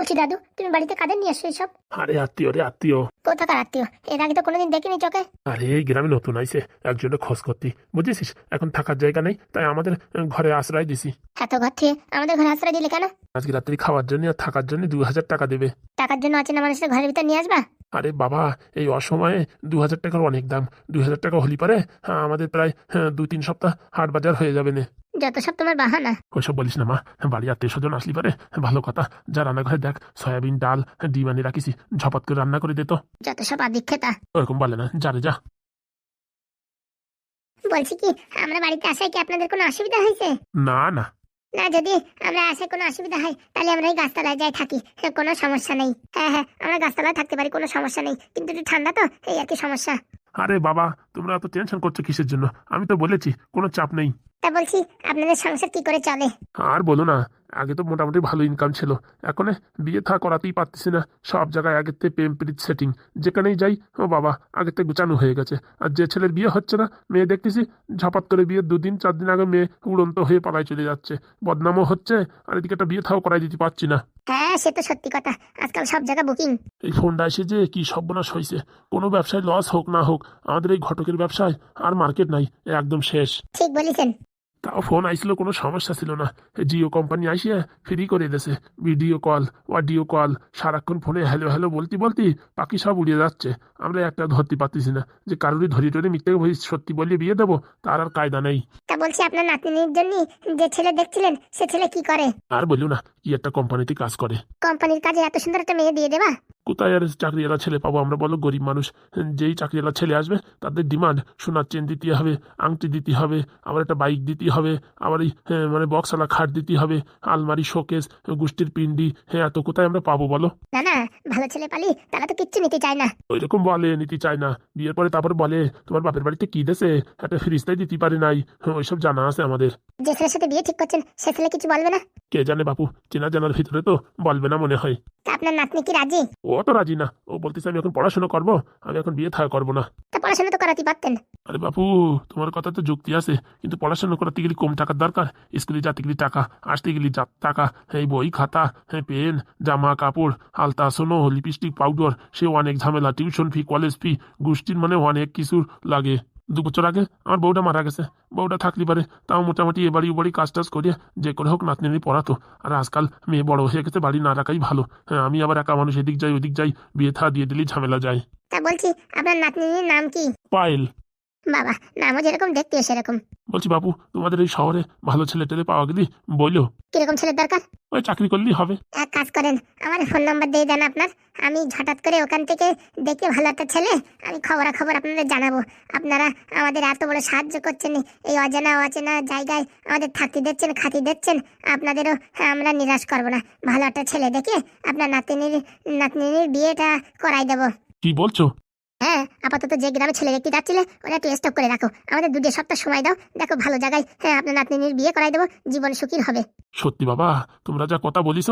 বলছি দাদু তুমি বাড়িতে কাদের নিয়ে আসছো এইসব আরে আত্মীয় রে আত্মীয়। কোথাকার আত্মীয়? এর আগে তো কোনোদিন দেখিনি চোখে। আরে এই গ্রামে নতুন আইছে একজনে খোঁজ করতি বুঝেছিস? এখন থাকার জায়গা নেই তাই আমাদের ঘরে আশ্রয় দিছি। এত ঘর থেকে আমাদের ঘরে আশ্রয় দিলে কেন? আজকে রাত্রি খাওয়ার জন্য আর থাকার জন্য দু হাজার টাকা দেবে। টাকার জন্য অচেনা মানুষের ঘরের ভিতর নিয়ে আসবা? আরে বাবা এই অসময়ে দু হাজার টাকার অনেক দাম। দু হাজার টাকা হলি পারে হ্যাঁ, আমাদের প্রায় হ্যাঁ, দুই তিন সপ্তাহ হাট বাজার হয়ে যাবে না। যত সব তোমার বাহানা। ওইসব বলিস না মা বাড়ি আত্মীয় স্বজন আসলি পারে ভালো কথা। যা রান্নাঘরে দেখ সয়াবিন ডাল ডিম আনি রাখিছি ঝপাত করে রান্না করে দে তো। যত সব আদিক্ষেতা। ওরকম বলে না যা রে যা। বলছি কি আমরা বাড়িতে আসায় কি আপনাদের কোনো অসুবিধা হয়েছে? না না। না যদি আমরা আসে কোনো অসুবিধা হয় তাহলে আমরা এই গাছতলায় যাই থাকি। হ্যাঁ, কোনো সমস্যা নেই। হ্যাঁ হ্যাঁ আমরা গাছতলায় থাকতে পারি কোনো সমস্যা নেই। কিন্তু একটু ঠান্ডা তো এই আর কি সমস্যা। আরে বাবা তোমরা এত টেনশন করছ কিসের জন্য? আমি তো বলেছি কোনো চাপ নেই। তা বলছি আপনাদের সংসার কি করে চলে? আর বলো না আগে তো মোটামুটি ভালো ইনকাম ছিল। এখন বিয়ে থা করাতেই পারতেছি না সব জায়গায় আগের থেকে প্রেম প্রীত সেটিং যেখানেই যাই ও বাবা আগের থেকে গুছানো হয়ে গেছে। আর যে ছেলের বিয়ে হচ্ছে না মেয়ে দেখতেছি ঝাপাত করে বিয়ে দুদিন চার দিন আগে মেয়ে উড়ন্ত হয়ে পালায় চলে যাচ্ছে। বদনামও হচ্ছে আর এদিকে একটা বিয়ে থাও করাই দিতে পারছি না। হ্যাঁ সে তো সত্যি কথা। আজকাল সব জায়গা বুকিং এই ফোনটা এসে যে কি সর্বনাশ হয়েছে কোনো ব্যবসায় লস হোক না হোক আমাদের এই ঘটকের ব্যবসায় আর মার্কেট নাই একদম শেষ। ঠিক বলেছেন। তাও ফোন আইছিল কোনো সমস্যা ছিল না। জিও কোম্পানি আইসিয়া ফ্রি করে দিয়েছে ভিডিও কল অডিও কল সারাক্ষণ ফোনে হ্যালো হ্যালো বলতে বলতে বাকি সব উড়িয়ে যাচ্ছে। আমরা একটা ধরতে পারতেছি না যে কারোরই ধরি টরি মিথ্যে বই সত্যি বলে বিয়ে দেবো তার আর কায়দা নেই। তা বলছি আপনার নাতনির জন্য যে ছেলে দেখছিলেন সে ছেলে কি করে? আর বলিও না কি একটা কোম্পানিতে কাজ করে। কোম্পানির কাজে এত সুন্দর একটা মেয়ে দিয়ে দেবা কোথায় আর চাকরিওয়ালা ছেলে পাবো আমরা বলো? গরিব মানুষ যেই চাকরিওয়ালা ছেলে আসবে তাদের ডিমান্ড সোনার চেন দিতে হবে আংটি দিতে হবে আবার একটা বাইক দিতে হবে আবার এই হ্যাঁ, মানে বক্সওয়ালা খাট দিতে হবে আলমারি শোকেস গোষ্ঠীর পিন্ডি হ্যাঁ এত কোথায় আমরা পাবো বলো? না না ভালো ছেলে পালি তারা তো কিচ্ছু নিতে চায় না। ওই রকম বলে নিতে চায় না। বিয়ের পরে তারপর বলে তোমার বাপের বাড়িতে কি দেশে? একটা ফ্রিজটাই দিতে পারে নাই। হ্যাঁ, ওইসব জানা আছে আমাদের। যে ছেলের সাথে বিয়ে ঠিক করছেন সে ছেলে কিছু বলবে না? কে জানে বাপু চেনা জানার ভিতরে তো বলবে না মনে হয়। আপনার নাতনি কি রাজি? ও তো রাজি না। ও বলতেছে আমি এখন পড়াশোনা করব আমি এখন বিয়ে থাকা করব না। তা পড়াশোনা তো করাতে পারতেন। আরে বাপু তোমার কথা তো যুক্তি আছে কিন্তু পড়াশোনা করাতে গেলে কম টাকার দরকার। স্কুলে যাতে গেলে টাকা আসতে গেলে যা টাকা হ্যাঁ বই খাতা হ্যাঁ পেন জামা কাপড় আলতা সোনো লিপস্টিক পাউডার সে অনেক ঝামেলা টিউশন ফি কলেজ ফি গোষ্ঠীর মানে অনেক কিছুর লাগে। দু বছর আগে আমার বউটা মারা গেছে। বউটা থাকলে পারে তাও মোটামুটি এ বাড়ি ও বাড়ি কাজ টাজ করিয়ে যে করে হোক নাতনি পড়াতো। আর আজকাল মেয়ে বড় হয়ে গেছে বাড়ি না রাখাই ভালো। হ্যাঁ আমি আবার একা মানুষ এদিক যাই ওদিক যাই বিয়ে থা দিয়ে দিলেই ঝামেলা যায়। তা বলছি আপনার নাতনির নাম কি? পায়েল। বাবা নামও যেরকম দেখতেও সেরকম। বলছি বাবু তোমাদের এই শহরে ভালো ছেলে টেলে পাওয়া গেলি বইলো? কীরকম ছেলের দরকার? ওই চাকরি করলেই হবে। এক কাজ করেন আমার ফোন নাম্বার দিয়ে দেন আপনার। আমি হঠাৎ করে ওখান থেকে দেখে ভালো একটা ছেলে আমি খবরাখবর আপনাদের জানাব। আপনারা আমাদের এত বড় সাহায্য করছেন এই অজানা অচেনা জায়গায় আমাদের থাকতে দিচ্ছেন খাতি দিচ্ছেন আপনাদেরও আমরা নিরাশ করব না। ভালো একটা ছেলে দেখে আপনার নাতিনির নাতনির বিয়েটা করাই দেবো। কি বলছো? হ্যাঁ আপাতত যে গ্রামে ছেলে দেখতে যাচ্ছিলে ওরা একটু স্টপ করে রাখো। আমাদের দুধে সপ্তাহ সময় দাও দেখো ভালো জায়গায় হ্যাঁ আপনার নাতনির বিয়ে করাই দেবো জীবন সুখীর হবে। সত্যি বাবা তোমরা যা কথা বলিস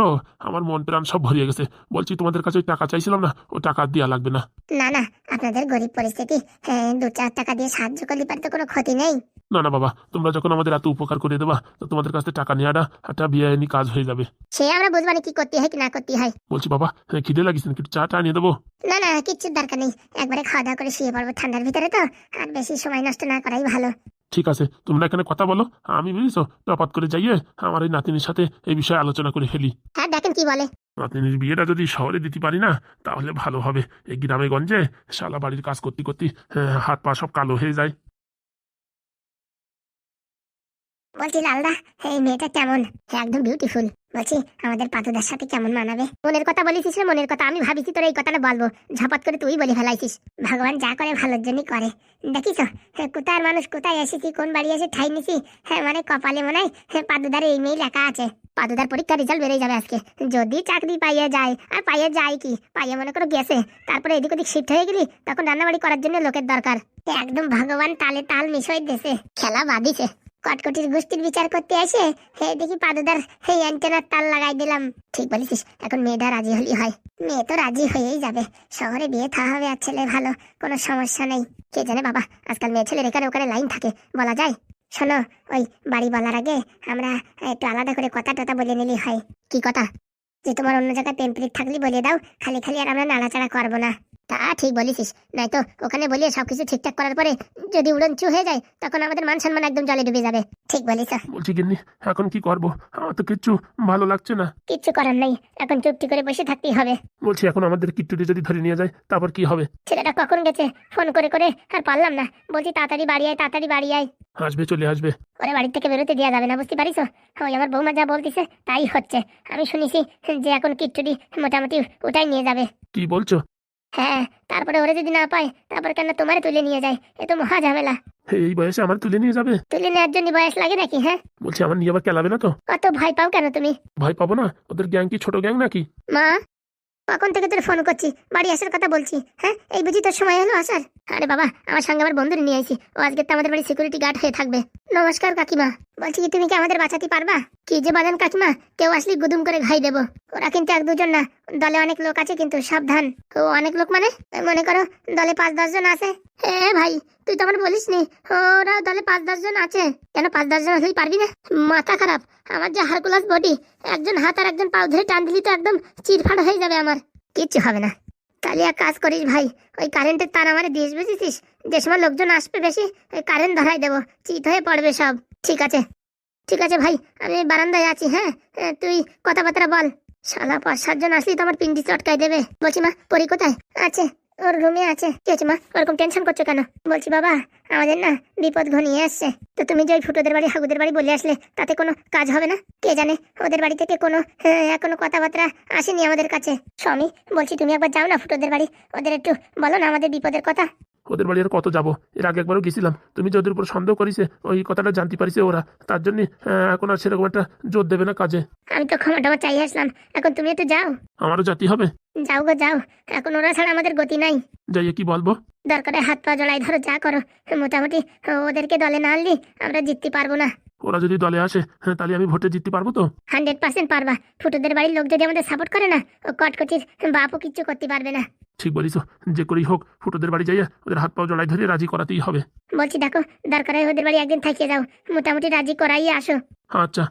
আমার মন প্রাণ সব ভরিয়ে গেছে। বলছি তোমাদের কাছে টাকা চাইছিলাম না ও টাকা দেওয়া লাগবে না। না না আপনাদের গরিব পরিস্থিতি হ্যাঁ দু চার টাকা দিয়ে সাহায্য করলে পারে তো কোনো ক্ষতি নেই। না না বাবা তোমরা যখন আমাদের এত উপকার করে দেবা তো তোমাদের কাছে টাকা নেওয়াটা একটা বিয়ে আইনি কাজ হয়ে যাবে। সে আমরা বুঝব না কি করতে হয় কি না করতে হয়। বলছি বাবা হ্যাঁ, খিদে লাগিস একটু চা টা নিয়ে দেবো। না না কিচ্ছুর দরকার নেই। একবারে খাওয়া দাওয়া করে শুয়ে পড়ব ঠান্ডার ভিতরে তো আর বেশি সময় নষ্ট না করাই ভালো। ঠিক আছে তোমরা এখানে কথা বলো আমি বুঝেছ? টপাত করে যাইয়ে আমার এই নাতিনির সাথে এই বিষয়ে আলোচনা করে ফেলি। হ্যাঁ দেখেন কি বলে। নাতনির বিয়েটা যদি শহরে দিতে পারি না তাহলে ভালো হবে। এই গ্রামে গঞ্জে শালা বাড়ির কাজ করতে করতে হ্যাঁ, হাত পা সব কালো হয়ে যায়। বলছি, লালদা, এই মেয়েটা কেমন? একদম বিউটিফুল বলছি, আমাদের পাতুদার সাথে কেমন মানাবে? মনের কথা বলেছিস রে, মনের কথা। আমি ভাবিছি তোর এই কথাটা বলব। ঝাপাত করে তুই বলে ফেলাইছিস। ভগবান যা করে, ভালোর জন্যই করে। দেখিস কোথায় মানুষ, কোথায় এসেছি, কোন বাড়ি এসে ঠাই নিছি? হ্যাঁ মানে কপালে মনে হয় পাদুদার এই মেয়ে লেখা আছে। পাদুদার পরীক্ষার রেজাল্ট বেড়ে যাবে আজকে। যদি চাকরি পাইয়ে যায়, আর পাইয়ে যায় কি? পাইয়ে মনে করো গেছে। তারপরে এদিক ওদিক শিফট হয়ে গেলি, তখন রান্নাবাড়ি করার জন্য লোকের দরকার। একদম ভগবান তালে তাল মিশই দেশে খেলা বাদিছে কটকটির গোষ্ঠীর বিচার করতে আসে হে দেখি পাদুদার এই অ্যান্টেনার তাল লাগাই দিলাম। ঠিক বলেছিস, এখন মেয়েটা রাজি হলি হয়। মেয়ে তো রাজি হয়েই যাবে। শহরে বিয়ে থা হবে আর ছেলে ভালো, কোনো সমস্যা নেই। কে জানে বাবা, আজকাল মেয়ে ছেলের এখানে ওখানে লাইন থাকে, বলা যায়। শোনো, ওই বাড়ি বলার আগে আমরা একটু আলাদা করে কথা টথা বলে নিলি হয়। কি কথা? যে তোমার অন্য জায়গায় প্রেম প্রীত থাকলে বলে দাও, খালি খালি আর আমরা নাড়াচাড়া করব না। তা ঠিক বলেছিস। নয়তো ওখানে বলিয়ে সবকিছু ঠিকঠাক করার পরে যদি উড়নচু হয়ে যায় তখন আমাদের মান সম্মান একদম জলে ডুবে যাবে। ঠিক বলিস বলছি গিন্নি এখন কি করব? আমার তো কিচ্ছু ভালো লাগছে না। কিচ্ছু করার নেই। এখন চুপটি করে বসে থাকতেই হবে। বলছি এখন আমাদের কিট্টুটি যদি ধরে নিয়ে যায় তারপর কি হবে? ছেলেটা কখন গেছে? ফোন করে করে আর পারলাম না। বলছি তাড়াতাড়ি বাড়ি আয় তাড়াতাড়ি বাড়ি আয়। আসবে চলে আসবে। ওরে বাড়ি থেকে বেরোতে দেওয়া যাবে না বুঝতে পারিস? ওই আমার বৌমা যা বলতেছে তাই হচ্ছে। আমি শুনেছি যে এখন কিচ্ছুটি মোটামুটি ওটাই নিয়ে যাবে। কি বলছো? হ্যাঁ তারপরে ওরা যদি না পায় তারপর কেন তোমারে তুলে নিয়ে যায়? এ তো মহা ঝামেলা। এই বয়সে আমার তুলে নিয়ে যাবে? তুলে নেওয়ার জন্য বয়স লাগে নাকি হ্যাঁ? বলছি আমার নিয়ে আবার কেলাবে না তো? কত ভয় পাও কেন তুমি? ভয় পাবো না? ওদের গ্যাং কি ছোট গ্যাং নাকি? মা? কখন থেকে তোর ফোন করছি? বাড়ি আসার কথা বলছি হ্যাঁ? এই বুঝি তোর সময় হলো আসার? আরে বাবা, আমার সঙ্গে আমার বন্ধুরে নিয়ে আইছি। ও আজকে তো আমাদের বাড়ি সিকিউরিটি গার্ড হয়ে থাকবে। নমস্কার কাকিমা। বলছি কি, তুমি কি আমাদের বাঁচাতে পারবা? কি যে বলেন কাকিমা, কেউ আসলে গুদুম করে ঘাই দেবো। ওরা কিন্তু এক দুজন না, দলে অনেক লোক আছে কিন্তু সাবধান। ও অনেক লোক মানে? মনে করো দলে পাঁচ দশ জন আছে। হ্যাঁ ভাই। তুই তো আমার বলিস নি ওরা দলে পাঁচ দশ জন আছে। কেন পাঁচ দশ জন হলেই পারবি না? মাথা খারাপ। আমার যে হারকুলাস বডি একজন হাত আর একজন পাও ধরে টান দিলি তো একদম চিরফাড় হয়ে যাবে আমার। কিচ্ছু হবে না। তাহলে এক কাজ করিস ভাই ওই কারেন্টের তার আমার দিস বুঝেছিস? যে সময় লোকজন আসবে বেশি ওই কারেন্ট ধরাই দেবো চিত হয়ে পড়বে সব। ঠিক আছে। ঠিক আছে ভাই আমি বারান্দায় আছি হ্যাঁ? হ্যাঁ, তুই কথাবার্তা বল। শালা পাঁচ সাতজন আসলি তো আমার পিন্ডি চটকাই দেবে। বলছি মা পরি কোথায়? আছে। ওর রুমে আছে। কি হচ্ছে মা ওরকম টেনশন করছ কেন? বলছি বাবা আমাদের না বিপদ ঘনিয়ে আসছে। তো তুমি যে ওই ফুটোদের বাড়ি হাগুদের বাড়ি বলে আসলে তাতে কোনো কাজ হবে না? কে জানে ওদের বাড়ি থেকে কোনো হ্যাঁ, এখনও কথাবার্তা আসেনি আমাদের কাছে। স্বামী বলছি তুমি একবার যাও না ফুটোদের বাড়ি। ওদের একটু বলো না আমাদের বিপদের কথা। ওদের বাড়ি আর কত যাব? এর আগে একবারও গেছিলাম। তুমি যে ওদের উপর সন্দেহ করিছে ওই কথাটা জানতে পারিছে ওরা। তার জন্য এখন আর সেরকম একটা জোর দেবে না কাজে। আমি তো ক্ষমা টমা চাই আসলাম। এখন তুমি একটু যাও। আমারও জাতি হবে। যাও গো যাও। এখন ওরা ছাড়া আমাদের গতি নাই। যাইয়ে কি বলব? দরকারে হাত পা জড়াই ধরো যা করো। মোটামুটি ওদেরকে দলে না আনলি আমরা জিততে পারব না। ওরা যদি দলে আসে হ্যাঁ, তাহলে আমি ভোটে জিততে পারব তো? হান্ড্রেড পার্সেন্ট পারবা। ফুটুদের বাড়ির লোক যদি আমাদের সাপোর্ট করে না ও কটকটির বাপও কিচ্ছু করতে পারবে না। ঠিক বলিস যে করেই হোক ফুটোদের বাড়ি যাইয়া ওদের হাত পাও জড়াই ধরে রাজি করাতেই হবে। বলছি দেখো দরকারে ওদের বাড়ি একদিন থাকিয়ে যাও। মোটামুটি রাজি করাইয়ে আসো। আচ্ছা।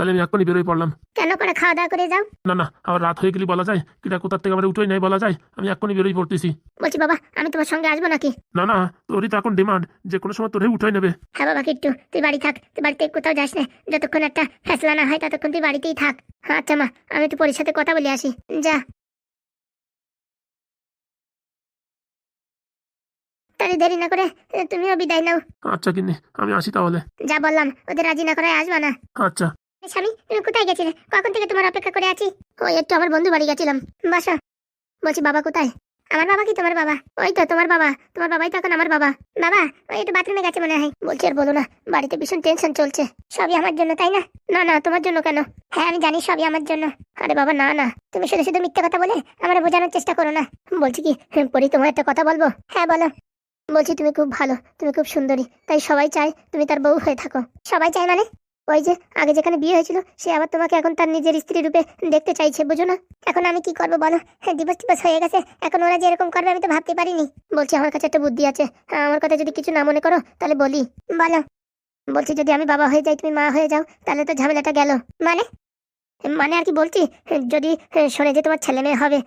তাহলে আমি এখনই বেরোই পড়লাম। কেন করে খাওয়া দাওয়া করে যাও? না না আবার রাত হয়ে গেলে বলা যায় কিটা কোথার থেকে আমরা উঠোই নাই বলা যায় আমি এখনই বেরোই পড়তেছি। বলছি বাবা আমি তোমার সঙ্গে আসব নাকি? না না তোরই তো এখন ডিমান্ড যে কোনো সময় তোরে উঠাই নেবে। হ্যাঁ বাবা কিট্টু তুই বাড়ি থাক তুই বাড়িতে কোথাও যাস না যতক্ষণ একটা ফেসলা না হয় ততক্ষণ তুই বাড়িতেই থাক। আচ্ছা মা আমি তো পরির সাথে কথা বলে আসি। যা। তাহলে দেরি না করে তুমিও বিদায় নাও। আচ্ছা কিনে আমি আসি তাহলে। যা বললাম ওদের রাজি না করায় আসবা না। আচ্ছা। স্বামী, তুমি কোথায় গেছিলে? কখন থেকে তোমার অপেক্ষা করে আছি? ওই একটু আমার বন্ধু বাড়ি গেছিলাম। বলছি, বাবা কোথায়? আমার বাবা কি তোমার বাবা? ওই তো, তোমার বাবা। তোমার বাবাই আমার বাবা। বাবা, ওই একটু বাথরুমে গেছে মনে হয়। বলছি, আর বলো না, বাড়িতে ভীষণ টেনশন চলছে। সবই আমার জন্য, তাই না? না না, তোমার জন্য কেন? হ্যাঁ আমি জানি সবই আমার জন্য। আরে বাবা, না না। তুমি শুধু শুধু মিথ্যে কথা বলে আমার বোঝানোর চেষ্টা করো না। বলছি কি পরি তোমার একটা কথা বলব? হ্যাঁ বলো। বলছি, তুমি খুব ভালো, তুমি খুব সুন্দরী। তাই সবাই চায় তুমি তার বউ হয়ে থাকো। সবাই চায় মানে? ওই যে আগে যেখানে বিয়ে হয়েছিল সে আবার তোমাকে এখন তার নিজের স্ত্রী রূপে দেখতে চাইছে বুঝো না? এখন আমি কি করব বলো? হ্যাঁ দিবস টিবস হয়ে গেছে। এখন ওরা যে এরকম করবে আমি তো ভাবতে পারিনি। বলছি আমার কাছে একটা বুদ্ধি আছে। হ্যাঁ, আমার কথা যদি কিছু না মনে করো তাহলে বলি। বলো। বলছি যদি আমি বাবা হয়ে যাই তুমি মা হয়ে যাও তাহলে তো ঝামেলাটা গেল। মানে? মানে আর কি বলছি, যদি শোনে যে তোমার ছেলে মেয়ে হবে,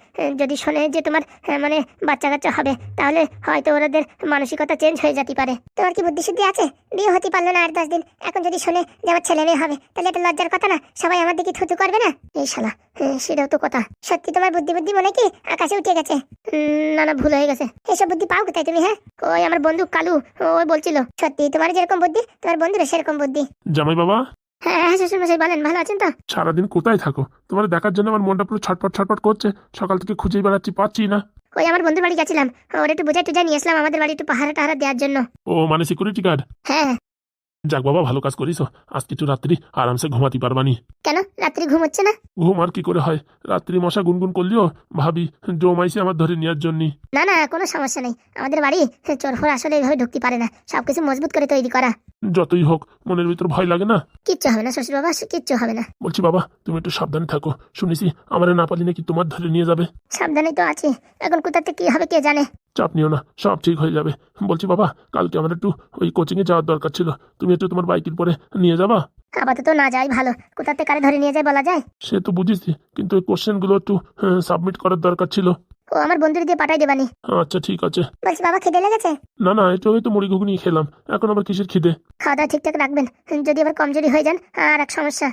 যদি শোনে যে তোমার মানে বাচ্চা কাচ্চা হবে, তাহলে হয়তো ওদের মানসিকতা চেঞ্জ হয়ে যেতে পারে। তোমার কি বুদ্ধি শুদ্ধি আছে? বিয়ে হতে পারল না আট দশ দিন। এখন যদি শোনে যে আমার ছেলে মেয়ে হবে, তাহলে এটা লজ্জার কথা না। সবাই আমার দিকে থুতু করবে না? এই শালা, সেটাও তো কথা। সত্যি তোমার বুদ্ধি বুদ্ধি মনে কি আকাশে উঠে গেছে? না না, ভুল হয়ে গেছে। এসব বুদ্ধি পাও কোথায় তুমি হ্যাঁ? ওই আমার বন্ধু কালু, ও বলছিল, সত্যি তোমার যেরকম বুদ্ধি, তোমার বন্ধুরা সেরকম বুদ্ধি। জামাই বাবা? হ্যাঁ হ্যাঁ শ্বশুর বলেন ভালো আছেন তো? সারাদিন কোথায় থাকো? তোমার দেখার জন্য আমার মনটা পুরো ছটপট ছটপট করছে। সকাল থেকে খুঁজেই বেড়াচ্ছি পাচ্ছি না। ওই আমার বন্ধুর বাড়ি গেছিলাম। ওর একটু বোঝাই টুজাই নিয়ে আসলাম আমাদের বাড়ি একটু পাহারা টাহারা দেওয়ার জন্য। ও মানে সিকিউরিটি গার্ড হ্যাঁ। যাক বাবা ভালো কাজ করিস। আজ কিছু রাত্রি আরামসে ঘুমাতে পারবানি। কেন? রাত্রি ঘুম হচ্ছে না? ঘুম আর কি করে হয়? রাত্রি মশা গুনগুন করলিও? ভাবি জমাইছে আমার ধরে নেওয়ার জন্য। না না কোনো সমস্যা নেই। আমাদের বাড়ি চোর ফোর আসলে এইভাবে ঢুকতে পারে না। সবকিছু মজবুত করে তৈরি করা। যতই হোক মনের ভিতর ভয় লাগে না? কিচ্ছু হবে না শ্বশুর বাবা কিচ্ছু হবে না। বলছি বাবা তুমি একটু সাবধানে থাকো। শুনেছি আমার না পালি নাকি তোমার ধরে নিয়ে যাবে? সাবধানে তো আছি। এখন কোথা থেকে কি হবে কে জানে? চাপ নিও না সব ঠিক হয়ে যাবে। বলছি বাবা কালকে আমার একটু ওই কোচিংয়ে যাওয়ার দরকার ছিল। তুমি একটু তোমার বাইকের পরে নিয়ে যাবা? আপাতত না যাই ভালো। কোথা থেকে কারে ধরে নিয়ে যায় বলা যায়? সে তো বুঝেছি কিন্তু ওই কোশ্চেনগুলো একটু সাবমিট করার দরকার ছিল। ও আমার বন্ধুর দিয়ে পাঠাই দেবানি। আচ্ছা ঠিক আছে। বলছি বাবা খেতে লেগেছে? না না একটু আগে তো মুড়ি ঘুগনি খেলাম। এখন আবার কিসের খিদে? খাওয়া দাওয়া ঠিকঠাক রাখবেন। যদি আবার কমজোরি হয়ে যান আর এক সমস্যা।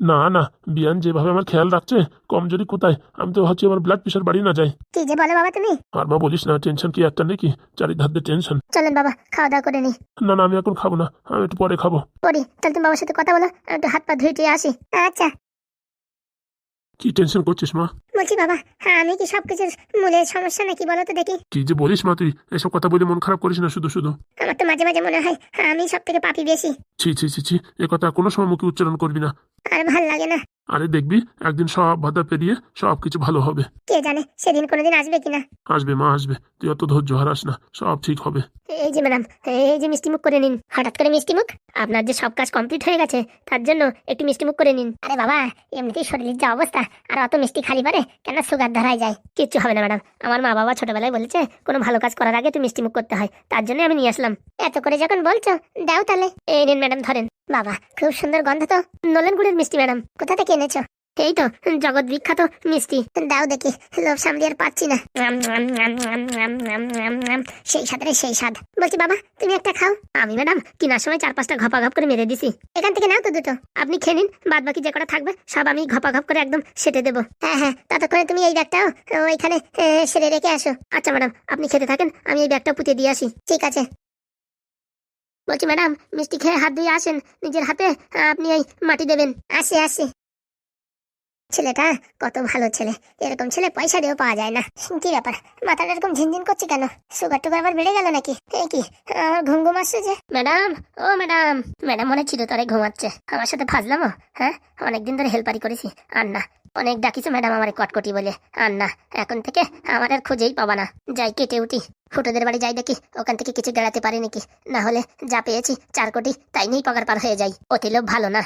না না বিয়ান যেভাবে আমার খেয়াল রাখছে কমজোরি কোথায় আমি তো ভাবছি আমার ব্লাড প্রেশার বাড়ি না যায়। কি যে বলো বাবা তুমি? আর মা বলিস না টেনশন কি একটা নাকি? চারিধার দিয়ে টেনশন চলেন বাবা খাওয়া দাওয়া করে নি। না না আমি এখন খাব না আমি একটু পরে খাব। পরে তাহলে তুমি বাবার সাথে কথা বলো আমি একটু হাত পা ধুয়ে আসি। আচ্ছা। কি টেনশন করছিস মা? বলছি বাবা হ্যাঁ আমি কি সবকিছুর মূলের সমস্যা নাকি বলো তো দেখি? কি যে বলিস মা তুই এসব কথা বলে মন খারাপ করিস না শুধু শুধু। আমার তো মাঝে মাঝে মনে হয় হ্যাঁ, আমি সব থেকে পাপি বেশি। ছি ছি ছি ছি এ কথা কোনো সময় মুখে উচ্চারণ করবি না। আর ভালো লাগে না। আরে দেখবি একদিন সব বাধা পেরিয়ে সব কিছু ভালো হবে। কে জানে সেদিন কোনোদিন আসবে কিনা? আসবে মা আসবে। তুই অত ধৈর্য হারাস না সব ঠিক হবে। এই যে ম্যাডাম, এই যে মিষ্টি মুখ করে নিন। হঠাৎ করে মিষ্টি মুখ? আপনার যে সব কাজ কমপ্লিট হয়ে গেছে, তার জন্য একটু মিষ্টি মুখ করে নিন। আরে বাবা, এমনিতেই শরীরের যা অবস্থা, আর অত মিষ্টি খালি পারে কেন সুগার ধরায় যায়? কিচ্ছু হবে না ম্যাডাম। আমার মা বাবা ছোটবেলায় বলেছে, কোনো ভালো কাজ করার আগে একটু মিষ্টি মুখ করতে হয়। তার জন্য আমি নিয়ে আসলাম। এত করে যখন বলছো, দাও তাহলে। এই নিন ম্যাডাম, ধরেন। বাবা, খুব সুন্দর গন্ধ তো। নলেন গুড়ের মিষ্টি, ম্যাডাম। কোথা থেকে এনেছো? এই তো জগৎ বিখ্যাত, মিষ্টি। দাও দেখি, লোভ সামলি আর পাচ্ছি না। সেই স্বাদ রে সেই স্বাদ। বলছি, বাবা, তুমি একটা খাও। আমি, ম্যাডাম কেনার সময় চার পাঁচটা ঘপা ঘপ করে মেরে দিছি। এখান থেকে নাও তো দুটো। আপনি খেয়ে নিন বাদ বাকি যে কটা থাকবে, সব আমি ঘপা ঘপ করে একদম সেটে দেবো। হ্যাঁ হ্যাঁ ততক্ষণে তুমি এই ব্যাগটাও ওইখানে সেরে রেখে আসো। আচ্ছা ম্যাডাম, আপনি খেতে থাকেন, আমি এই ব্যাগটা পুঁতে দিয়ে আসি। ঠিক আছে। বলছি, ম্যাডাম, মিষ্টি খেয়ে হাত ধুয়ে আসেন। নিজের হাতে, আপনি এই মাটি দেবেন। আসি আসি। ছেলেটা কত ভালো ছেলে। এরকম ছেলে পয়সা দিয়েও পাওয়া যায় না। কি ব্যাপার? মাথাটা এরকম ঝিনঝিন করছে কেন? সুগার টুগার আবার বেড়ে গেল নাকি? কি, আমার ঘুম ঘুম আসছে যে। ম্যাডাম, ও ম্যাডাম। ম্যাডাম মনে তরে ঘুমাচ্ছে। আমার সাথে ফাজলামো? হ্যাঁ? অনেকদিন ধরে হেল্পারি করেছি। আর না অনেক ডাকিছে ম্যাডাম আমার কটকটি বলে। আর না এখন থেকে আমার আর খুঁজেই পাবা না। যাই কেটে উঠি। ফুটোদের বাড়ি যাই দেখি। ওখান থেকে কিছু গেড়াতে পারি নাকি? না হলে যা পেয়েছি, চার কোটি, তাই নিয়েই পগার পার হয়ে যাই। অতি লোভ ভালো না।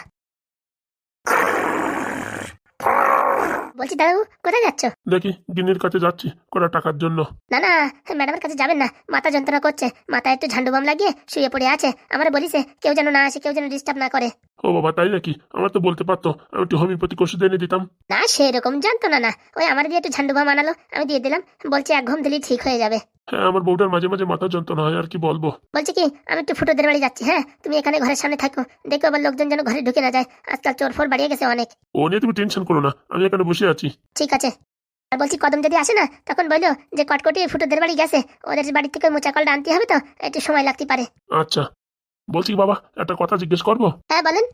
বলছি দাদু কোথায় যাচ্ছ? দেখি গিন্নির কাছে যাচ্ছি কটা টাকার জন্য। না না ম্যাডামের কাছে যাবেন না। মাথা যন্ত্রণা করছে। মাথায় একটু ঝান্ডু বাম লাগিয়ে শুয়ে পড়ে আছে। আমার বলিছে কেউ যেন না আসে কেউ যেন ডিস্টার্ব না করে। ও বাবা তাই নাকি? আমার তো বলতে পারতো আমি একটু হোমিওপ্যাথিক ওষুধ এনে দিতাম। না সেরকম জানতো না না। ওই আমার দিয়ে একটু ঝান্ডু বাম আনালো আমি দিয়ে দিলাম। বলছে এক ঘুম দিলেই ঠিক হয়ে যাবে। হ্যাঁ আমার বউটার মাঝে মাঝে মাথা যন্ত্রণা হয় আর কি বলব? বলছি কি আমি একটু ফুটোদের বাড়ি যাচ্ছি হ্যাঁ? তুমি এখানে ঘরের সামনে থাকো দেখো আবার লোকজন যেন ঘরে ঢুকে না যায়। আজকাল চোর ফোর বাড়িয়ে গেছে অনেক। ও নিয়ে তুমি টেনশন করো না আমি এখানে বসে আছি। ঠিক আছে। আর বলছি কদম যদি আসে না তখন বলল যে কটকটি ফুটোদের বাড়ি গেছে ওদের বাড়ি থেকে মোচা কলটা আনতে হবে তো একটু সময় লাগতে পারে। আচ্ছা। বলছি বাবা একটা কথা জিজ্ঞেস করব? হ্যাঁ বলেন।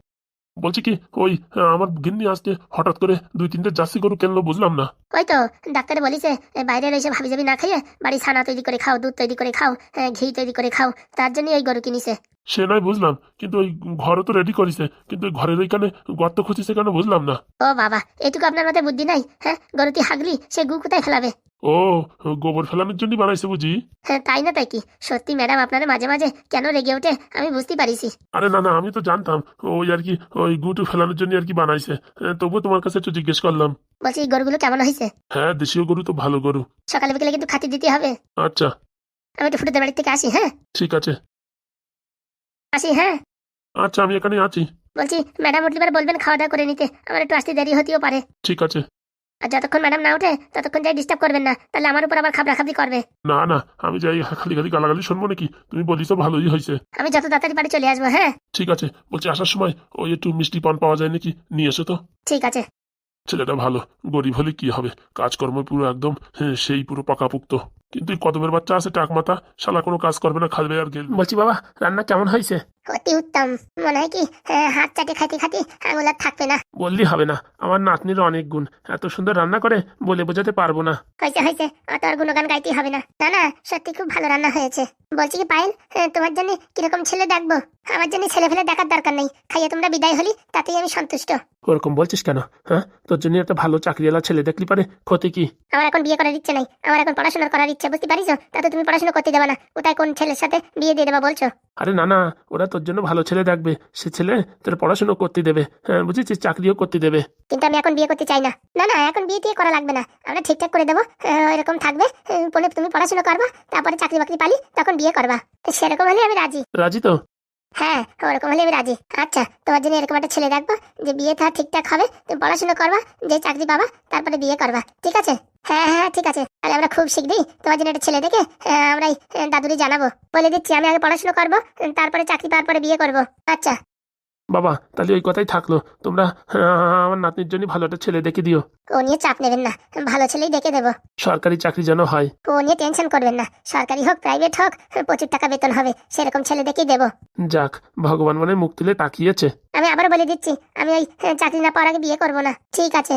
বলছি কি, ওই আমার গিন্নি আসতে হঠাৎ করে দুই তিনটে জার্সি গরু কেনলো, বুঝলাম না। ওই তো, ডাক্তার বলিছে বাইরে বাইরের এসে ভাবি যাবি না খাইয়ে বাড়ি ছানা তৈরি করে খাও, দুধ তৈরি করে খাও ঘি তৈরি করে খাও, তার জন্য এই গরু কিনিছে। সে নয় বুঝলাম। কিন্তু ওই ঘরও তো রেডি করিছে। কিন্তু ওই ঘরের ওইখানে গর্ত খুঁজিছে কেন বুঝলাম না। ও বাবা এটুকু আপনার মাথায় বুদ্ধি নাই? হ্যাঁ গরুটি হাগলি? সে গু কোথায় ফেলাবে? ও গোবর ফেলানোর জন্য বানাইছে বুঝি? হ্যাঁ তাই না তাই কি? সত্যি ম্যাডাম আপনারা মাঝে মাঝে কেন রেগে ওঠে? আমি বুঝতে পারিছি। আরে না না আমি তো জানতাম। ওই আর কি ওই গুটু ফেলানোর জন্য আর কি বানাইছে। হ্যাঁ, তবুও তোমার কাছে একটু জিজ্ঞেস করলাম। বলছি গরুগুলো কেমন হয়েছে? হ্যাঁ দেশীয় গরু তো ভালো গরু। সকালে বিকেলে কিন্তু খাতি দিতে হবে। আচ্ছা। আমি একটু ফুটেদের বাড়ি থেকে আসি হ্যাঁ? ঠিক আছে। আসি হ্যাঁ? আচ্ছা আমি এখানে আছি। বলছি ম্যাডাম উঠলে পরে বলবেন খাওয়া দাওয়া করে নিতে। আমার একটু আসতে দেরি হতেও পারে। ঠিক আছে। আর যতক্ষণ ম্যাডাম না উঠে ততক্ষণ যাই ডিস্টার্ব করবেন না। তাহলে আমার উপর আবার খাবরা খাবরি করবে। না না আমি যাই খালি খালি গালাগালি শুনব নাকি? তুমি বলিস ভালোই হয়েছে। আমি যত তাড়াতাড়ি বাড়ি চলে আসব হ্যাঁ? ঠিক আছে বলছি আসার সময় ওই একটু মিষ্টি পান পাওয়া যায় নাকি? নিয়ে এসো তো। ঠিক আছে। ছেলেটা ভালো গরিব হলে কি হবে? কাজকর্ম পুরো একদম হ্যাঁ, সেই পুরো পাকাপুক্ত। কিন্তু কদমের বাচ্চা আছে টাকমাতা শালা কোনো কাজ করবে না খাবে আর গেল। বলছি বাবা রান্না কেমন হয়েছে? অতি উত্তম। মনে হয় কি হাত চাটে খাইতে খাইতে আঙুল আর থাকবে না। বললি হবে না আমার নাতনির অনেক গুণ এত সুন্দর রান্না করে বলে বোঝাতে পারব না। হয়েছে হয়েছে অত আর গুণগান গাইতে হবে না। না না সত্যি খুব ভালো রান্না হয়েছে। বলছি কি পায়েল তোমার জন্য কীরকম ছেলে ডাকবো? আমার জন্য ছেলে ফেলে ডাকার দরকার নেই। খাইয়ে তোমরা বিদায় হলি তাতেই আমি সন্তুষ্ট। ওরকম বলছিস কেন হ্যাঁ? তোর জন্য একটা ভালো চাকরিওয়ালা ছেলে দেখলি পারে ক্ষতি কি? আমার এখন বিয়ে করার ইচ্ছে নাই। আমার এখন পড়াশোনা করার ইচ্ছে বুঝতে পারিস? তা তো তুমি পড়াশোনা করতে দেবে না। কোথায় কোন ছেলের সাথে বিয়ে দিয়ে দেবা বলছো? আরে না না ওরা তোর জন্য ভালো ছেলে দেখবে সে ছেলে তোর পড়াশুনো করতে দেবে। হ্যাঁ বুঝেছিস? চাকরিও করতে দেবে। কিন্তু আমি এখন বিয়ে করতে চাই না। না না এখন বিয়ে টিয়ে করা লাগবে না। আমরা ঠিকঠাক করে দেবো। এরকম থাকবে। পরে বলে তুমি পড়াশোনা করবা তারপরে চাকরি বাকরি পালি তখন বিয়ে করবা। সেরকম হলে আমি রাজি। রাজি তো? হ্যাঁ ওরকম হলে আমি রাজি। আচ্ছা তোমার জন্য এরকম একটা ছেলে রাখব, যে বিয়ে তার ঠিকঠাক হবে তুমি পড়াশুনো করবা, যে চাকরি পাবা, তারপরে বিয়ে করবা, ঠিক আছে? হ্যাঁ হ্যাঁ ঠিক আছে। তাহলে আমরা খুব শিখবি তোমার জন্য একটা ছেলে দেখে আমরাই আমরা দাদুরি জানাব। বলে দিচ্ছি, আমি আগে পড়াশুনো করব, তারপরে চাকরি পাওয়ার পরে বিয়ে করব। আচ্ছা। বাবা তাহলে ওই কথাই থাকল তোমরা আমার নাতনির জন্য ভালো একটা ছেলে দেখে দিও ও নিয়ে চাপ নেবেন না ভালো ছেলেই দেখে দেবো সরকারি চাকরি যেন হয় ও নিয়ে টেনশন করবেন না সরকারি হোক প্রাইভেট হোক প্রচুর টাকা বেতন হবে সেরকম ছেলে দেখেই দেবো যাক ভগবান মানে মুখ তুলে তাকিয়েছে আমি আবার বলে দিচ্ছি আমি ওই চাকরি না পাওয়ার আগে বিয়ে করব না ঠিক আছে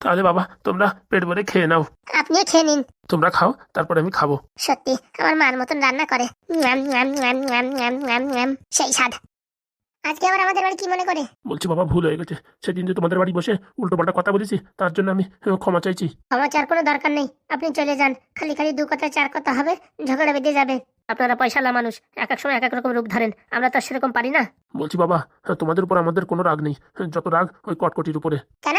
তাহলে বাবা তোমরা পেট ভরে খেয়ে নাও আপনিও খেয়ে নিন তোমরা খাও তারপরে আমি খাব সত্যি আমার মার মতন রান্না করে। সেই স্বাদ আজকে আবার আমাদের বাড়ি কি মনে করে? বলছি বাবা ভুল হয়ে গেছে। সেদিন যে তোমাদের বাড়ি বসে উল্টো পাল্টা কথা বলেছি তার জন্য আমি ক্ষমা চাইছি। ক্ষমা চার কোনো দরকার নেই। আপনি চলে যান। খালি খালি দু কথা চার কথা হবে ঝগড়া বেঁধে যাবে। আপনারা পয়সালা মানুষ এক এক সময় এক এক রকম রূপ ধরেন। আমরা তো সেরকম পারি না। বলছি বাবা তোমাদের উপর আমাদের কোনো রাগ নেই। যত রাগ ওই কটকটির উপরে। কেন?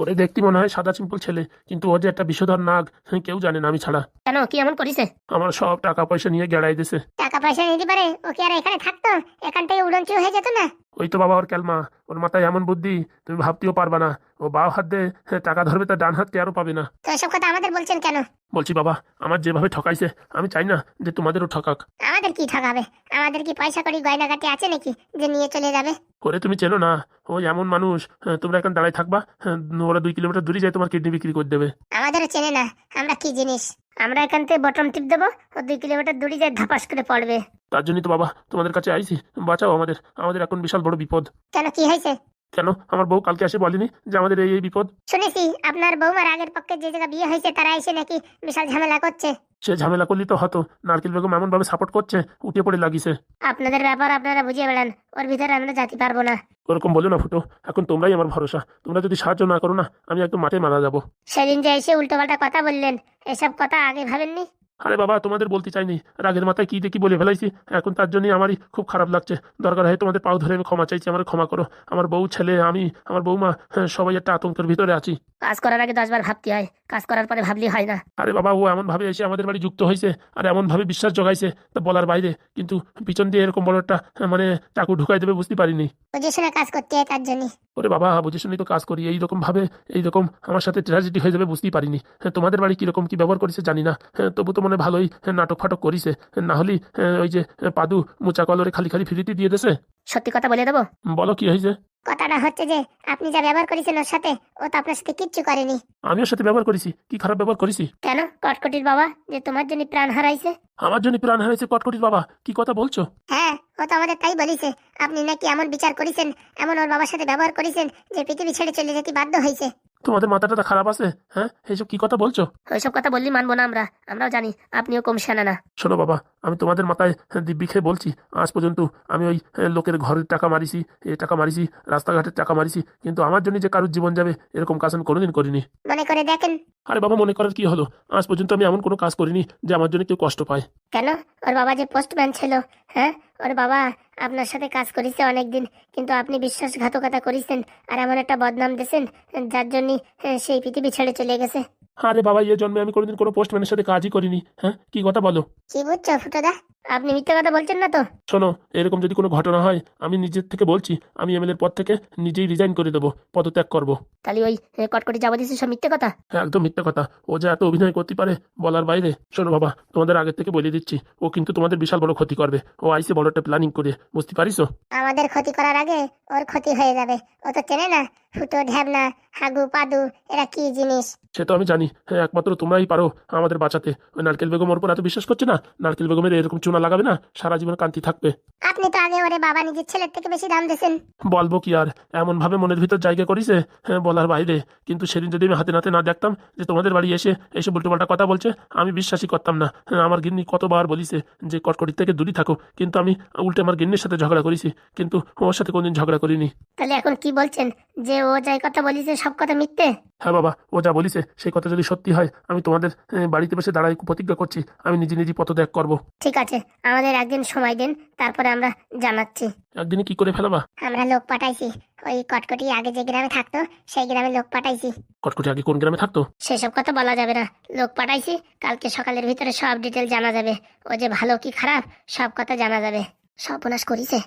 ওরে দেখতে মনে হয় সাদা সিম্পল ছেলে কিন্তু ও যে একটা বিষধর নাগ কেউ জানে না আমি ছাড়া। কেন কি এমন করিছে? আমার সব টাকা পয়সা নিয়ে গেড়াই দিছে। টাকা পয়সা নিতে পারে ও কি আর এখানে থাকতো? এখান থেকে উড়নচু হয়ে যেত না? ওই তো বাবা ওর ক্যালমা ওর মাথায় এমন বুদ্ধি তুমি ভাবতেও পারবা না। ও বাও হাত দিয়ে টাকা ধরবে তার ডান হাত কে আরও পাবে না। তো এসব কথা আমাদের বলছেন কেন? বলছি বাবা আমার যেভাবে ঠকাইছে আমি চাই না যে তোমাদেরও ঠকাক। আমাদের কি ঠকাবে? আমাদের কি পয়সা করি গয়নাগাটি আছে নাকি যে নিয়ে চলে যাবে? করে তুমি চেনো না ও এমন মানুষ হ্যাঁ, তোমরা এখন দাঁড়ায় থাকবা হ্যাঁ, ওরা দুই কিলোমিটার দূরে যায় তোমার কিডনি বিক্রি করে দেবে। আমাদেরও চেনে না আমরা কি জিনিস? আমরা এখান থেকে বটম টিপ দেবো ও দুই কিলোমিটার দূরে যায় ধাপাস করে পড়বে। তার জন্যই তো বাবা তোমাদের কাছে আইছি বাঁচাও আমাদের আমাদের এখন বিশাল বড় বিপদ। কেন কি হয়েছে? কেন? আমার বউ কালকে এসে বলেনি যে আমাদের এই এই বিপদ? শুনেছি আপনার বৌমার আগের পক্ষে যে জায়গা বিয়ে হয়েছে তারা এসে নাকি বিশাল ঝামেলা করছে। সে ঝামেলা করলি তো হতো। নারকেল বেগম এমন ভাবে সাপোর্ট করছে উঠে পড়ে লাগিছে আপনাদের ব্যাপার আপনারা বুঝিয়ে বেড়ান ওর ভিতরে আমরা যেতে পারব না। ওরকম বলো না ফুটো এখন তোমরাই আমার ভরসা। তোমরা যদি সাহায্য না করো না আমি একদম মাঠে মারা যাব। সেদিন যে এসে উল্টোপাল্টা কথা বললেন এসব কথা আগে ভাবেননি? আরে বাবা তোমাদের বলতে চাইনি রাগের মাথায় কি দেখি বলে ফেলাইছি? এখন তার জন্যই আমারই খুব খারাপ লাগছে। দরকার হয় তোমাদের পাও ধরে আমি ক্ষমা চাইছি আমার ক্ষমা করো। আমার বউ ছেলে আমি আমার বৌমা হ্যাঁ, সবাই একটা আতঙ্কের ভিতরে আছি। কাজ করার আগে দশবার ভাবতে হয়। কাজ করার পরে ভাবলে হয় না। আরে বাবা ও এমন ভাবে এসে আমাদের বাড়ি যুক্ত হয়েছে আর এমন ভাবে বিশ্বাস জগাইছে তা বলার বাইরে। কিন্তু পিছন দিয়ে এরকম বড় একটা মানে চাকু ঢুকাই দেবে বুঝতে পারিনি। বুঝে কাজ করতে হয় তার জন্য। ওরে বাবা বুঝে শুনেই তো কাজ করি এইরকম ভাবে এইরকম আমার সাথে ট্র্যাজেডি হয়ে যাবে বুঝতেই পারিনি। হ্যাঁ, তোমাদের বাড়ি কীরকম কি ব্যবহার করেছে জানি না। হ্যাঁ, তবু তো মনে ভালোই নাটক ফাটক করিছে। না হলে ওই যে পাদু মুচা কলরে খালি খালি ফিরিতে দিয়ে দেছে। সত্যি কথা বলে দেবো? বলো কি হয়েছে কথাটা হচ্ছে যে আপনি যা ব্যবহার করেছেন ওর সাথে ও তো আপনার সাথে কিচ্ছু করেনি। আমি ওর সাথে ব্যবহার করেছি। কি খারাপ ব্যবহার করেছি? কেন? কটকটির বাবা যে তোমার জন্য প্রাণ হারাইছে? আমার জন্য প্রাণ হারাইছে কটকটির বাবা। কি কথা বলছো? হ্যাঁ ও তো আমাদের তাই বলিছে। আপনি নাকি এমন বিচার করেছেন এমন ওর বাবার সাথে ব্যবহার করেছেন যে পৃথিবী ছেড়ে চলে যেতে বাধ্য হয়েছে তোমাদের মাথাটা খারাপ আছে হ্যাঁ? এইসব কি কথা বলছো? ওইসব কথা বললি মানবো না আমরা আমরাও জানি আপনিও কম সেনা না। শোনো বাবা আমি তোমাদের মাথায় দিব্যি খেয়ে বলছি আজ পর্যন্ত আমি ওই লোকের ঘরের টাকা মারিছি এ টাকা মারিছি রাস্তাঘাটের টাকা মারিছি কিন্তু আমার জন্য যে কারোর জীবন যাবে এরকম কাজ আমি কোনোদিন করিনি। মনে করে দেখেন। আরে বাবা মনে করার কি হলো? আজ পর্যন্ত আমি এমন কোনো কাজ করিনি যে আমার জন্য কেউ কষ্ট পায়। কেন? ওর বাবা যে পোস্টম্যান ছিল হ্যাঁ? ওর বাবা আপনার সাথে কাজ করেছে অনেকদিন, কিন্তু আপনি বিশ্বাসঘাতকতা করেছেন আর এমন একটা বদনাম দিয়েছেন, যার জন্যই সেই পৃথিবী ছেড়ে চলে গেছে। আরে বাবা এই জন্মে আমি কোনোদিন কোনো পোস্টম্যানের সাথে কাজই করিনি। হ্যাঁ কি কথা বলো? কি বুঝছ ফুটোদা? আপনি মিথ্যে কথা বলছেন না তো? শোনো এরকম যদি কোনো ঘটনা হয় আমি নিজের থেকে বলছি আমি এমএলএর পদ থেকে নিজেই রিজাইন করে দেবো পদত্যাগ করব। তাহলে ওই এ, কটকটি যাব দিয়েছে সব মিথ্যে কথা? হ্যাঁ একদম মিথ্যা কথা। ও যে এত অভিনয় করতে পারে বলার বাইরে। শোনো বাবা তোমাদের আগের থেকে বলে দিচ্ছি ও কিন্তু তোমাদের বিশাল বড় ক্ষতি করবে। ও আইসে বড় একটা প্ল্যানিং করে বুঝতে পারিস? আমাদের ক্ষতি করার আগে ওর ক্ষতি হয়ে যাবে। ও তো চেনে না ফুটো ঢ্যাবনা হাগু পাদু এরা কি জিনিস? সে তো আমি জানি হ্যাঁ একমাত্র তোমরাই পারো আমাদের বাঁচাতে। ওই নারকেল বেগম ওর উপর এত বিশ্বাস করছে না? নারকেল বেগমের এরকম চুনা লাগাবে না? সারা জীবন কান্তি থাকবে। আপনি তো আগে ওরে বাবা নিজের ছেলের থেকে বেশি দাম দিয়েছেন। বলব কি আর এমন ভাবে মনের ভিতর জায়গা করিছে? হ্যাঁ বলার বাইরে। কিন্তু সেদিন যদি আমি হাতে নাতে না দেখতাম যে তোমাদের বাড়ি এসে এসে এইসব উল্টোপাল্টা কথা বলছে আমি বিশ্বাসই করতাম না। হ্যাঁ, আমার গিন্নি কতবার বলিছে যে কটকটি থেকে দূরে থাকো। কিন্তু আমি উল্টে আমার গিন্নির সাথে ঝগড়া করেছি। কিন্তু ওর সাথে কোনদিন ঝগড়া করিনি। তাহলে এখন কি বলছেন? যে ও যাই কথা বলিছে সব কথা মিথ্যে? হ্যাঁ বাবা ও যা বলিছে সেই কথা যদি সত্যি হয় আমি তোমাদের বাড়িতে বসে দাঁড়াই প্রতিজ্ঞা করছি। আমি নিজে নিজে পথত্যাগ করব। ঠিক আছে আমাদের একদিন সময় দিন তারপরে আমরা জানাচ্ছি। একদিনে কি করে ফেলাবা? আমরা লোক পাঠাইছি ওই কটকটি আগে যে গ্রামে থাকতো সেই গ্রামে লোক পাঠাইছি। কটকটি আগে কোন গ্রামে থাকতো? সেসব কথা বলা যাবে না। লোক পাঠাইছি কালকে সকালের ভিতরে সব ডিটেল জানা যাবে। ও যে ভালো কি খারাপ সব কথা জানা যাবে। সর্বনাশ করিছে।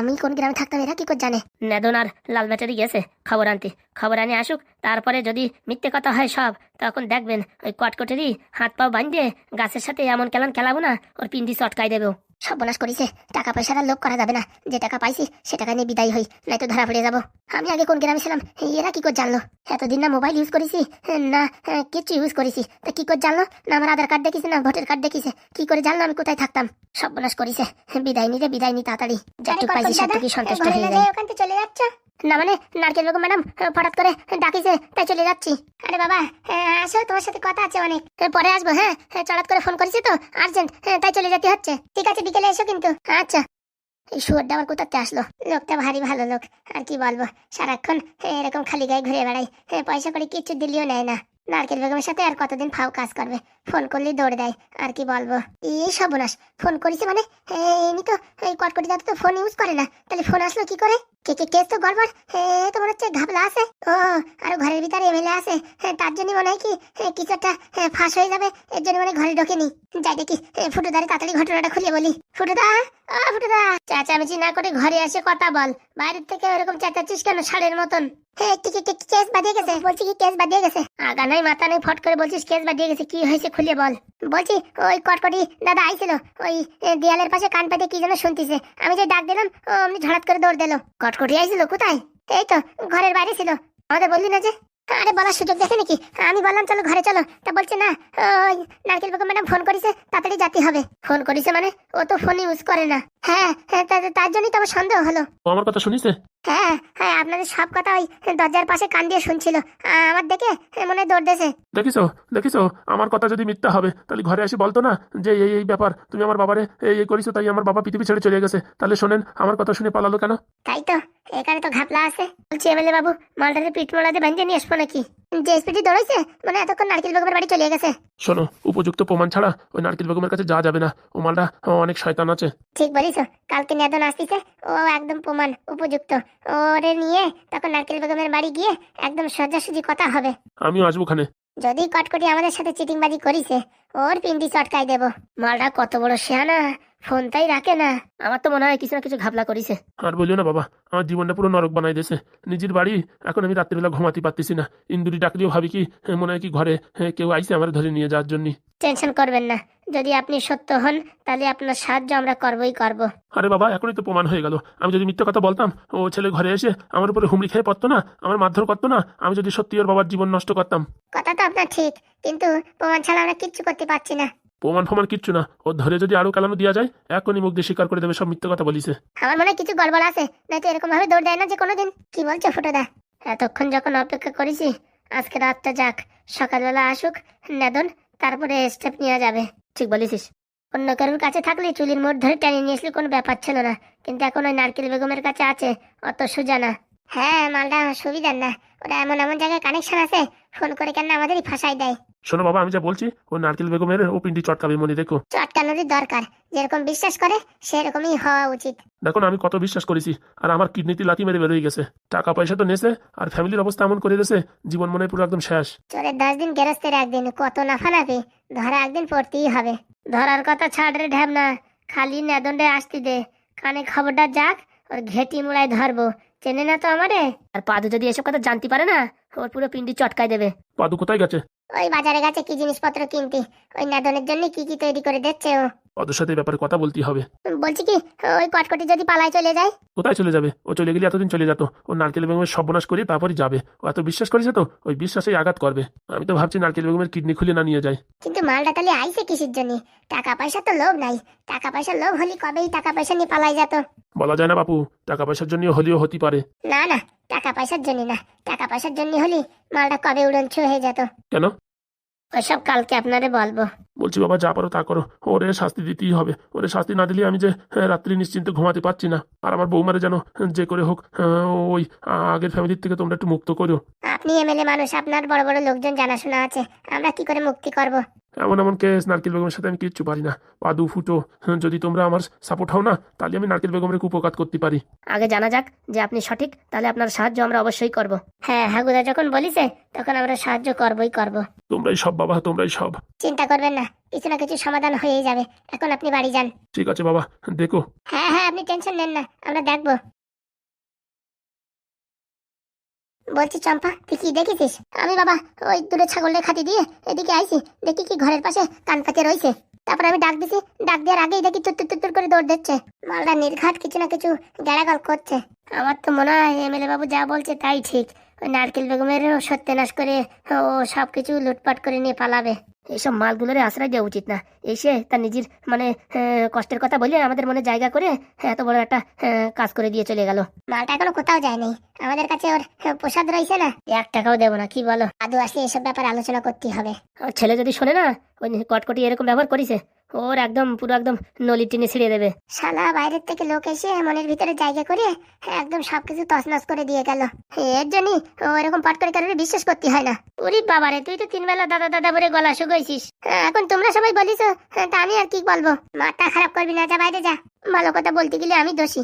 আমি কোন গ্রামে থাকতাম এরা কি করে জানে? নেদন আর লাল ব্যাটারি গেছে খবর আনতে। খবর আনে আসুক তারপরে যদি মিথ্যে কথা হয় সব তখন দেখবেন ওই কটকটেরই হাত পাও বাঁধবে গাছের সাথে এমন কেলান খেলাবো না ওর পিন্ডি চটকাই দেবেও। সর্বনাশ করিছে টাকা পয়সার লোভ করা যাবে না যে টাকা পাইছি সে টাকা নিয়ে বিদায় হই নয়তো ধরা পড়ে যাব। আমি আগে কোন গ্রামে ছিলাম এরা কি করে জানলো? এতদিন না মোবাইল ইউজ করেছি না হ্যাঁ, কিচ্ছু ইউজ করেছি তা কি করে জানলো? না আমার আধার কার্ড দেখিছে না ভোটার কার্ড দেখিছে কি করে জানলো আমি কোথায় থাকতাম? সর্বনাশ করিছে। বিদায় নিতে বিদায় নি তাড়াতাড়ি। যতটুকু পাইছি সবটুকু সন্তুষ্ট হয়ে যায়। ওখান থেকে চলে যাচ্ছ? না মানে নারকেল বেগম ম্যাডাম হঠাৎ করে ডাকিছে তাই চলে যাচ্ছি। আরে বাবা আসো তোমার সাথে কথা আছে অনেক। পরে আসব হ্যাঁ? চড়াত করে ফোন করেছি তো আর্জেন্ট তাই চলে যেতে হচ্ছে। ঠিক আছে বিকেলে এসো কিন্তু। আচ্ছা। এই শুয়োরটা আবার কোথাতে আসলো? লোকটা ভারী ভালো লোক আর কি বলব? সারাক্ষণ এরকম খালি গায়ে ঘুরে বেড়াই পয়সা করে কিচ্ছু দিলেও নেয় না। নারকেল বেগমের সাথে আর কতদিন ফাও কাজ করবে? ফোন করলেই দৌড়ে দেয় আর কি বলব? এই সর্বনাশ ফোন করেছে মানে? এমনি তো এই কটকটি দাদা তো ফোন ইউজ করে না। তাহলে ফোন আসলো কি করে? কে কে কেস তো গড়বড়। হচ্ছে ঘাবলা আছে? ও আর ঘরের ভিতরে এমএলএ আছে। হ্যাঁ, তার জন্য মনে হয় কি কিছু একটা ফাঁস হয়ে যাবে। এর জন্য মানে ঘরে ঢোকেনি। যাই দেখি ফুটুদারে তাড়াতাড়ি ঘটনাটা খুলে বলি। ফুটুদা ও ফুটুদা। না করে ঘরে এসে কথা বল। বাইরের থেকে ওরকম চেঁচাচ্ছিস কেন ষাঁড়ের মতন? কেস বাদিয়ে গেছে? বলছি কি কেস বাদিয়ে গেছে? আগা নাই মাথা নাই ফট করে বলছিস কেস বাদিয়ে গেছে কি হয়েছে খুলে বল। বলছি ওই কটকটি দাদা আইছিল ওই দেয়ালের পাশে কান পাতে কি যেন শুনতিছে। আমি যে ডাক দিলাম ও অমনি ঝড়াত করে দৌড় দিল। কটকটি আইছিল কোথায়? এই তো ঘরের বাইরে ছিল। আমাদের বললি না যে? আরে বলার সুযোগ দেখে নাকি? আমি বললাম চলো ঘরে চলো। তা বলছে না ওই নারকেল বেগম ম্যাডাম ফোন করেছে তাড়াতাড়ি যেতে হবে। ফোন করেছে মানে? ও তো ফোন ইউজ করে না। হ্যাঁ হ্যাঁ তার জন্যই তো আমার সন্দেহ হলো। আমার কথা শুনিছে? হ্যাঁ হ্যাঁ আপনাদের সব কথা ওই দরজার পাশে কান দিয়ে শুনছিল। আমার দেখে মনে দৌড় দেছে দেখিছো দেখিছো আমার কথা যদি মিথ্যা হবে তাহলে ঘরে এসে বলতো না যে এই এই ব্যাপার তুমি আমার বাবারে এই এই করিছো তাই আমার বাবা পৃথিবী ছেড়ে চলে গেছে। তাহলে শোনেন আমার কথা শুনে পালালো কেন? তাই তো এখানে তো ঘাপলা আছে। বলছি এমএলএ বাবু মালটারে পিঠ মোড়াতে ভেঙে নিয়ে আসব নাকি? যে স্পিডি দৌড়াইছে মানে এতক্ষণ নারকেল বেগমের বাড়ি চলে গেছে। শোনো উপযুক্ত প্রমাণ ছাড়া ওই নারকেল বেগমের কাছে যাওয়া যাবে না। ও মালটা অনেক শয়তান আছে। ঠিক বলিস কালকে নেদন আসতিছে ও একদম প্রমাণ উপযুক্ত। ওরে নিয়ে তখন নারকেল বেগমের বাড়ি গিয়ে একদম সোজাসুজি কথা হবে। আমিও আসব ওখানে। যদি কটকটি আমাদের সাথে চিটিংবাজি করিছে ওর পিন্ডি চটকাই দেব। মালটা কত বড় শেয়ানা ফোনটাই রাখে না। আমার তো মনে হয় কিছু না কিছু ঘাবলা করিছে। আর বলিও না বাবা আমার জীবনটা পুরো নরক বানাই দিয়েছে। নিজের বাড়ি এখন আমি রাত্রিবেলা ঘুমাতে পারতেছি না। ইন্দুরি ডাকলেও ভাবি কি মনে হয় কি ঘরে কেউ আইসে আমার ধরে নিয়ে যাওয়ার জন্য। টেনশন করবেন না। যদি আপনি সত্য হন তাহলে আপনার সাহায্য আমরা করবই করব। আরে বাবা এখনই তো প্রমাণ হয়ে গেল। আমি যদি মিথ্যে কথা বলতাম ও ছেলে ঘরে এসে আমার উপরে হুমড়ি খেয়ে পড়তো না আমার মারধর করতো না আমি যদি সত্যি ওর বাবার জীবন নষ্ট করতাম। কথা তো আপনার ঠিক কিন্তু প্রমাণ ছাড়া আমরা কিচ্ছু করতে পারছি না। প্রমাণ ফমান কিচ্ছু না। ও ধরে যদি আরও কালানো দেওয়া যায় এখনই মুখ দিয়ে স্বীকার করে দেবে সব মিথ্যে কথা বলিছে। আমার মনে হয় কিছু গড়বড় আছে নয়তো এরকম ভাবে দৌড় দেয় না যে কোনোদিন। কি বলছো ফুটোদা? এতক্ষণ যখন অপেক্ষা করেছি আজকে রাতটা যাক সকালবেলা আসুক নেদন তারপরে স্টেপ নেওয়া যাবে। ঠিক বলেছিস। অন্য কারোর কাছে থাকলে চুলির মোড় ধরে টেনে নিয়ে আসলে কোনো ব্যাপার ছিল না। কিন্তু এখন ওই নারকেল বেগমের কাছে আছে অত সোজা না। হ্যাঁ মালটা সুবিধার না। ওরা এমন এমন জায়গায় কানেকশন আছে ফোন করে কেন আমাদেরই ফাঁসাই দেয়। শোনো বাবা আমি যা বলছি ও নারকেল বেগমের ও পিন্ডি চটকাবে মনে দেখো চটকানোরই দরকার যেরকম বিশ্বাস করে সেরকমই হওয়া উচিত। দেখো না আমি কত বিশ্বাস করেছি আর আমার কিডনিতে লাথি মেরে বেরোয় গেছে। টাকা পয়সা তো নেছে আর ফ্যামিলির অবস্থা এমন করে দিয়েছে জীবন মনে পুরো একদম শেষ। চোরের দশ দিন গেরস্তের একদিন কত নাফানাফি ধরা একদিন পড়তেই হবে। ধরার কথা ছাড় রে ঢ্যাব না খালি নেদন্ডে আসতে দে। কানে খবরটা যাক ওর ঘেটি মুড়ায় ধরবো। চেনে না তো আমারে? আর পাদু যদি এসব কথা জানতে পারে না ওর পুরো পিন্ডি চটকায় দেবে। পাদু কোথায় গেছে? ওই বাজারে গেছে কি জিনিসপত্র কিনতে? ওই নাদনের জন্য কি কি তৈরি করে দিচ্ছে ও? পাদুর সাথে ব্যাপারে কথা বলতে হবে। বলছি কি ওই কটকটি যদি পালায় চলে যায়? কোথায় চলে যাবে? ও চলে গেলে এতদিন চলে যেত। ও নারকেল বেগমের সর্বনাশ করে তারপরে যাবে। ও এত বিশ্বাস করেছে তো? ওই বিশ্বাসেই আঘাত করবে। আমি তো ভাবছি নারকেল বেগমের কিডনি খুলে না নিয়ে যায়। কিন্তু মালটা তাহলে আইছে কিসের জন্য? টাকা পয়সা তো লোভ নাই। টাকা পয়সা লোভ হলে কবেই টাকা পয়সা নিয়ে পালাই যেত? বলা যায় না বাপু টাকা পয়সার জন্য হলেও হতে পারে। না না টাকা পয়সার জন্য না। টাকা পয়সার জন্য হলে মালটা কবে উড়নছু হয়ে যেত। কেন? ওইসব কালকে আপনারে বলব। বলছি বাবা যা পারো তা করো। ওরে শাস্তি দিতেই হবে। ওরে শাস্তি না দিলে আমি যে হ্যাঁ, রাত্রি নিশ্চিন্তে ঘুমাতে পারছি না। আর আমার বৌমারে যেন যে করে হোক ওই আগের ফ্যামিলির থেকে তোমরা একটু মুক্ত করো। আপনি এমএলএ মানুষ আপনার বড় বড় লোকজন জানাশোনা আছে। আমরা কি করে মুক্তি করব? এমন এমন কেস নারকেল বেগমের সাথে আমি কিচ্ছু পারি না। পা দু ফুটো। হ্যাঁ, যদি তোমরা আমার সাপোর্ট হও না তাহলে আমি নারকেল বেগমের উপকার করতে পারি। আগে জানা যাক যে আপনি সঠিক তাহলে আপনার সাহায্য আমরা অবশ্যই করব। হ্যাঁ হাগুদা যখন বলিছে তখন আমরা সাহায্য করবই করব। তোমরাই সব বাবা তোমরাই সব। চিন্তা করবেন না কিছু না কিছু সমাধান হয়েই যাবে। এখন আপনি বাড়ি যান। ঠিক আছে বাবা দেখো। হ্যাঁ হ্যাঁ আপনি টেনশন নেন না আমরা দেখব। বলছি চম্পা তুই কি দেখেছিস? আমি বাবা ওই দূরে ছাগলের খাতি দিয়ে এদিকে আইছি দেখি কি ঘরের পাশে কান পাতে রয়েছে। তারপর আমি ডাক দিছি ডাক দেওয়ার আগেই দেখি তুর তুর তুর করে দৌড় দিচ্ছে। মালটা নির্ঘাত কিছু না কিছু গ্যাড়াগল করছে। আমার তো মনে হয় এমএলএ বাবু যা বলছে তাই ঠিক। ওই নারকেল বেগমের সত্যনাশ করে ও সব কিছু লুটপাট করে নিয়ে পালাবে। এইসব মালগুলোরে আশ্রয় দেওয়া উচিত না। এসে তার নিজের মানে কষ্টের কথা বলে আমাদের মনে জায়গা করে এত বড় একটা কাজ করে দিয়ে চলে গেল। মালটা এখনও কোথাও যায়নি আমাদের কাছে ওর প্রসাদ রয়েছে না? এক টাকাও দেবো না কি বলো? আদু আসলে এসব ব্যাপারে আলোচনা করতে হবে। ছেলে যদি শোনে না ওই কটকটি এরকম ব্যবহার করিছে ওর একদম পুরো একদম নলি টেনে ছিঁড়ে দেবে। শালা বাইরের থেকে লোক এসে মনের ভিতরে জায়গা করে একদম সবকিছু তছনছ করে দিয়ে গেল। এর জন্যই ও এরকম পাট করে কারোর বিশ্বাস করতে হয় না। তুলি বাবা রে তুই তো তিন বেলা দাদা দাদা বলে গলা শুকাইছিস। হ্যাঁ, এখন তোমরা সবাই বলিস হ্যাঁ, তা আমি আর কি বলব? মাথা খারাপ করবি না যা বাইরে যা। ভালো কথা বলতে গেলে আমি দোষী।